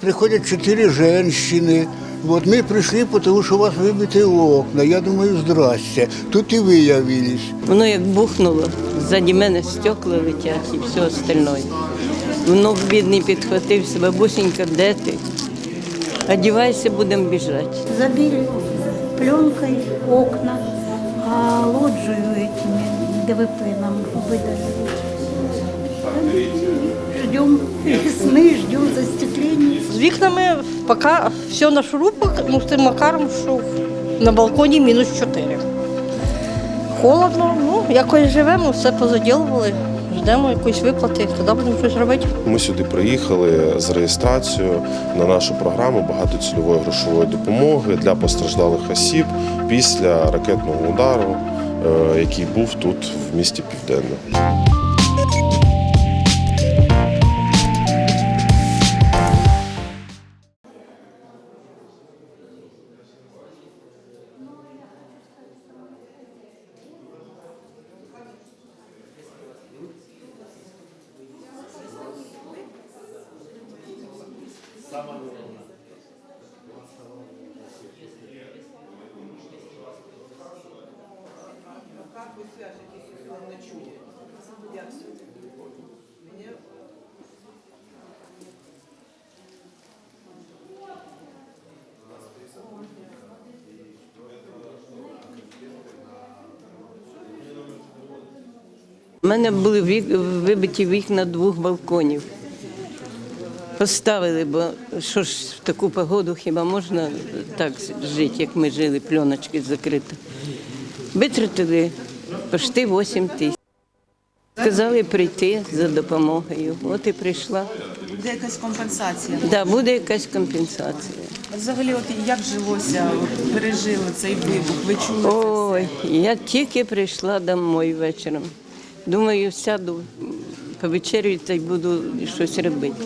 Приходят четыре женщины. Вот мы пришли, потому что у вас выбиты окна. Я думаю, здрасте. Тут и вы явились. Воно як бухнуло, ззаді мене стекла летять і все остальное. Внук бідний підхватився, бабусенька, де ти? Одівайся, будемо біжати. забили пленкой окна, а лоджию этими ДВП нам выдали. Ждем весны, ждем застекления. З вікнами поки все на шурупах, ну з тим макаром, що на балконі мінус 4. Холодно, ну якось живемо, все позаділували, ждемо якоїсь виплати, тоді будемо щось робити. Ми сюди приїхали з реєстрацією на нашу програму багатоцільової грошової допомоги для постраждалих осіб після ракетного удару, е, який був тут в місті Південне. У мене були вік- вибиті вікна двох балконів. Поставили, бо що ж в таку погоду хіба можна так жити, як ми жили, пленочки закриті. Витратили почти 8 тисяч. Сказали прийти за допомогою. От і прийшла. Буде якась компенсація. Так, Да, буде якась компенсація. Взагалі, от як жилося, от пережили цей вибух? Ви чули це? Ой, я тільки прийшла домой вечором. Думаю, сяду, повечерю та й буду щось робити.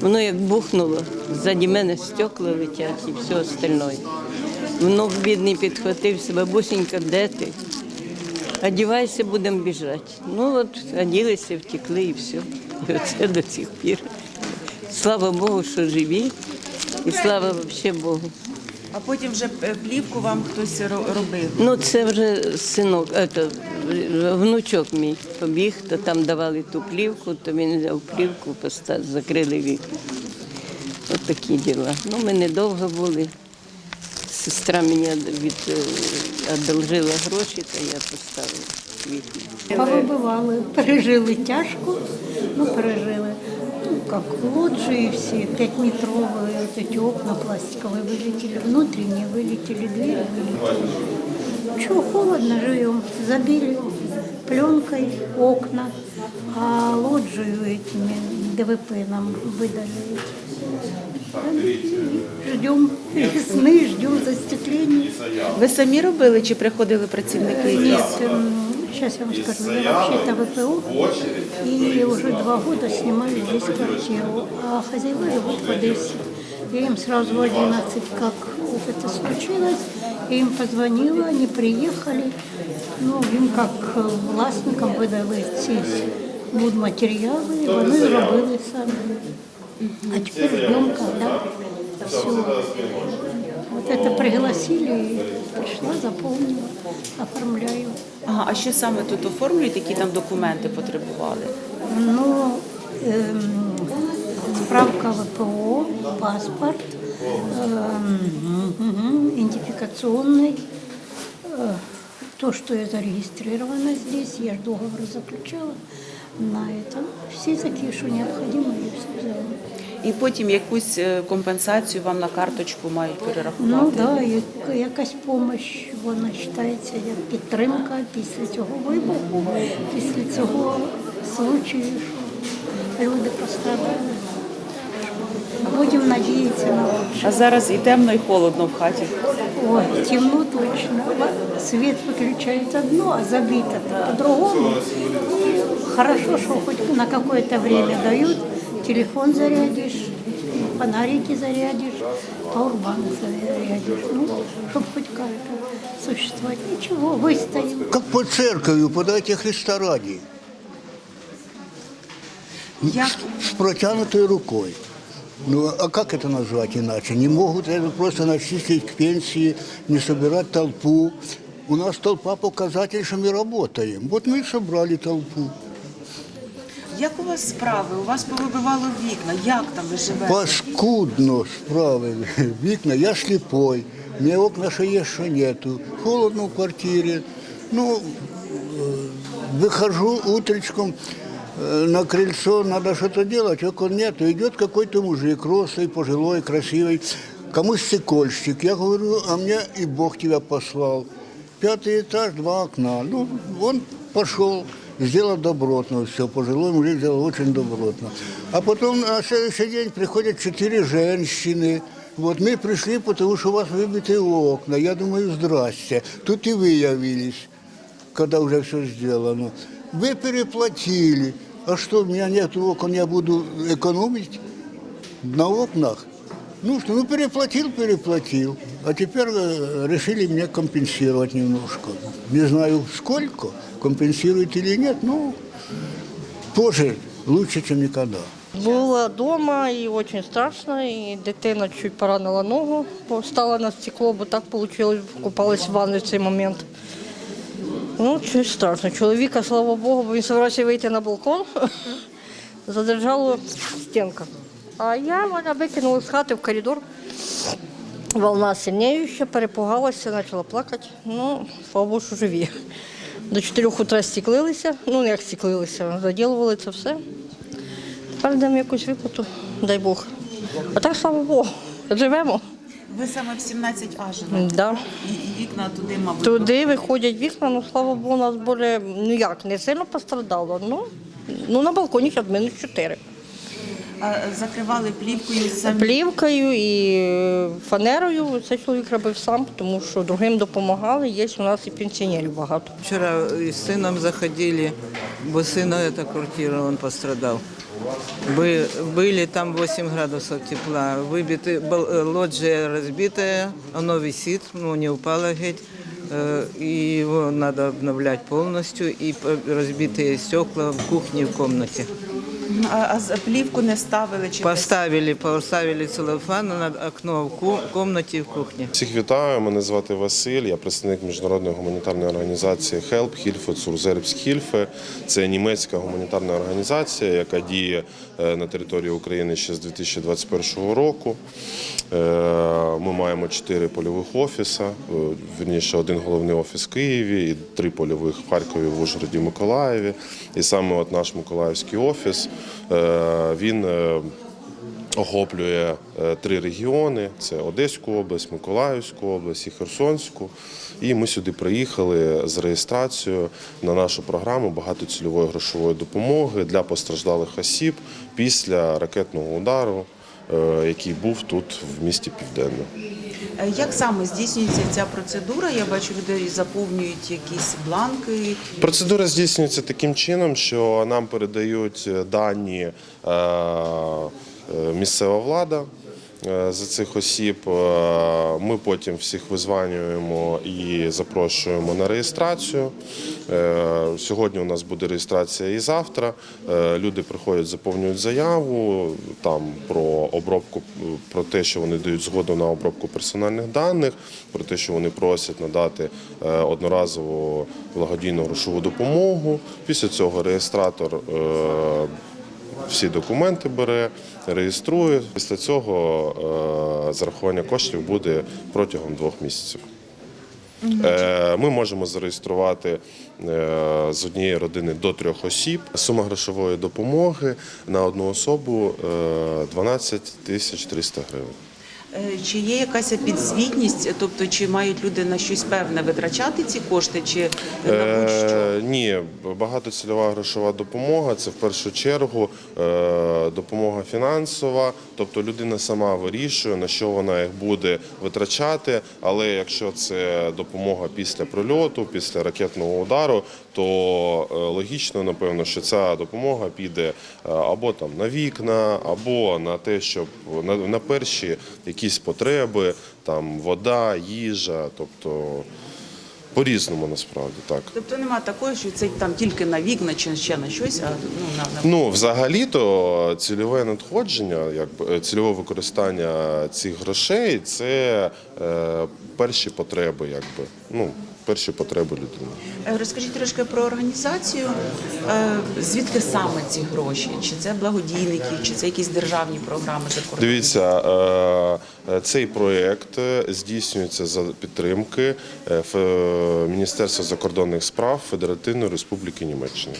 Воно як бухнуло, ззаді мене стекла летять і все остальное. Внук бідний підхватився, бабусенька, де ти? Одівайся, будемо біжати. Ну от оділися, втекли і все. І оце до цих пір. Слава Богу, що живі, і слава взагалі Богу. А потім вже е, плівку вам хтось робив. Ну, це вже синок, ето, внучок мій побіг, то там давали ту плівку, то він взяв плівку, поста- закрили вікна. От такі діла. Ну, ми недовго були. Сестра мені від, е, одолжила гроші, то я поставила вікна. Повыбывали, пережили тяжко, ну пережили. Ну, как лоджии все, пятиметровые, вот эти окна пластиковые вылетели, внутренние вылетели, двери вылетели. Чего холодно живем, забили пленкой окна, а лоджию этими ДВП нам выдали. Ждем весны, ждем застекления. Ви самі робили чи приходили працівники? Нет, сейчас я вам скажу, я вообще-то ВПО, и уже два года снимаю здесь квартиру, а хозяева живут в Одессе. Я им сразу в 11, как вот это случилось, я им позвонила, они приехали, ну, им как е, власникам видали ці будматеріали, і вони зробили самі. А теперь ждем, когда все. Вот это пригласили, и пришла, заполнила, оформляю. Ага, а що саме тут оформлюють, які там документи потребували? Ну, эм, справка ВПО, паспорт, эм, мгм, идентификационный, э, то, что я зарегистрирована здесь, я же договор заключала на это. Все такие, что необходимо, я все взяла. І потім якусь е, компенсацію вам на карточку мають перерахувати. Ну да, як- якась допомога, вона вважається як підтримка після цього вибуху, після цього случаю, що люди пострадали. Будемо надіятися на лучше. А зараз і темно, і холодно в хаті. Ой, темно точно. Свет выключают одно, а забито по-другому. Хорошо, что хоть на какое-то время дают Телефон зарядишь, фонарики зарядишь, пауэрбанк зарядишь. Ну, чтобы хоть как-то существовать. Ничего, выстоим. Как под церковью, подайте Христа ради. Як С протянутой рукой. Ну, а как это назвать иначе? Не могут это просто начислить к пенсии, не собирать толпу. У нас толпа показатель, что мы работаем. Вот мы и собрали толпу. Як у вас справи? У вас повибивало вікна. Як там ви живете? Паскудно справили вікна, я слепой, мне окна что есть, что нету. Холодно в квартире. Ну, э, выхожу утречком э, на крыльцо, надо что-то делать, окон нету. Идет какой-то мужик, рослый, пожилой, красивый, кому стекольщик. Я говорю, а мне и Бог тебя послал. Пятый этаж, два окна. Ну, он пошел, Сделал добротно все. Пожилой мужик сделал очень добротно. А потом на следующий день приходят четыре женщины. Вот мы пришли, потому что у вас выбиты окна. Я думаю, здрасте. Тут и вы явились, когда уже все сделано. Вы переплатили. А что, у меня нет окон, я буду экономить на окнах? Ну что, ну переплатил, переплатил. А теперь э, решили мне компенсировать немножко. Не знаю сколько, компенсирует или нет, но позже лучше, чем никогда. Була вдома і дуже страшно, і дитина чуть поранила ногу, стала на стекло, бо так вийшло, купалась в ванні в цей момент. Ну, щось страшно. Чоловіка, слава Богу, бо він збирався вийти на балкон, задержала стінка. А я мене викинула з хати в коридор. Волна сильніша, перепугалася, почала плакати. Ну, слава Богу, що живі. До 4 утра стеклилися, ну як стеклилися, заділували це все. Тепер даємо якусь виплату, дай Бог. А так, слава Богу, живемо. Ви саме в 17А живете? Да. І, і вікна туди, мабуть. Туди виходять вікна, ну слава Богу, у нас були ну як, не сильно пострадало. Ну, ну на балконі мінус 4 А закривали плівкою самі. Плівкою і фанерою це чоловік робив сам, тому що другим допомагали. Є у нас і пенсіонерів багато. Вчера и с сыном заходили, бо сына эта квартира, он пострадал. Бы- Были там 8 градусов тепла, выбиты, бол- э, лоджия разбитая, оно висит, ну не упало геть. Э, И его надо обновлять полностью, и п- разбитые стекла в кухне, в комнате. А, плівку не ставили чи Поставили, поставили целлофан на окно в и в кухне. Всіх вітаю. Мене звати Василь. Я представник міжнародної гуманітарної організації HELP Hilfe zur Selbsthilfe. Це німецька гуманітарна організація, яка діє е, на території України ще з 2021 року. Е, Ми маємо чотири польових офіси, е, вірніше один головний офіс в Києві і три польових в Харкові, в Ужгороді, Миколаєві. І саме от наш Миколаївський офіс він. е, охоплює е, три регіони: це Одеську область, Миколаївську область і Херсонську. І ми сюди приїхали з реєстрацією на нашу програму багатоцільової грошової допомоги для постраждалих осіб після ракетного удару, е, який був тут в місті Південне. Е, Як саме здійснюється ця процедура? Я бачу, люди заповнюють якісь бланки. Процедура здійснюється таким чином, що нам передають дані е, е, місцева влада. Е, За цих осіб Е, ми потім всіх визванюємо і запрошуємо на реєстрацію. Е, Сьогодні у нас буде реєстрація і завтра. Люди приходять, заповнюють заяву там про обробку, про те, що вони дають згоду на обробку персональних даних, про те, що вони просять надати одноразову благодійну грошову допомогу. Після цього реєстратор всі документи бере, реєструє. Після цього е, зарахування коштів буде протягом двох місяців. Е, Ми можемо зареєструвати е, з однієї родини до трьох осіб. Сума грошової допомоги на одну особу е, 12 тисяч 300 гривень. Е, Чи є якась підзвітність, тобто чи мають люди на щось певне витрачати ці кошти, чи на будь-що? Е, ні, багатоцільова грошова допомога це в першу чергу е, допомога фінансова, тобто людина сама вирішує, на що вона їх буде витрачати. Але якщо це допомога після прильоту, після ракетного удару, то логічно, напевно, що ця допомога піде або там на вікна, або на те, щоб на, перші якісь потреби, там вода, їжа, тобто. По-різному насправді так. Тобто нема такої, що це там тільки на вікна чи ще на щось, а ну на, на Ну, взагалі-то цільове надходження, якби е, цільове використання цих грошей це е, перші потреби, якби. Ну, перші потреби людини. Е, розкажіть трошки про організацію. Е, звідки саме ці гроші? Чи це благодійники, чи це якісь державні програми? За кордоном? Дивіться, е, цей проєкт здійснюється за підтримки Міністерства закордонних справ Федеративної Республіки Німеччини.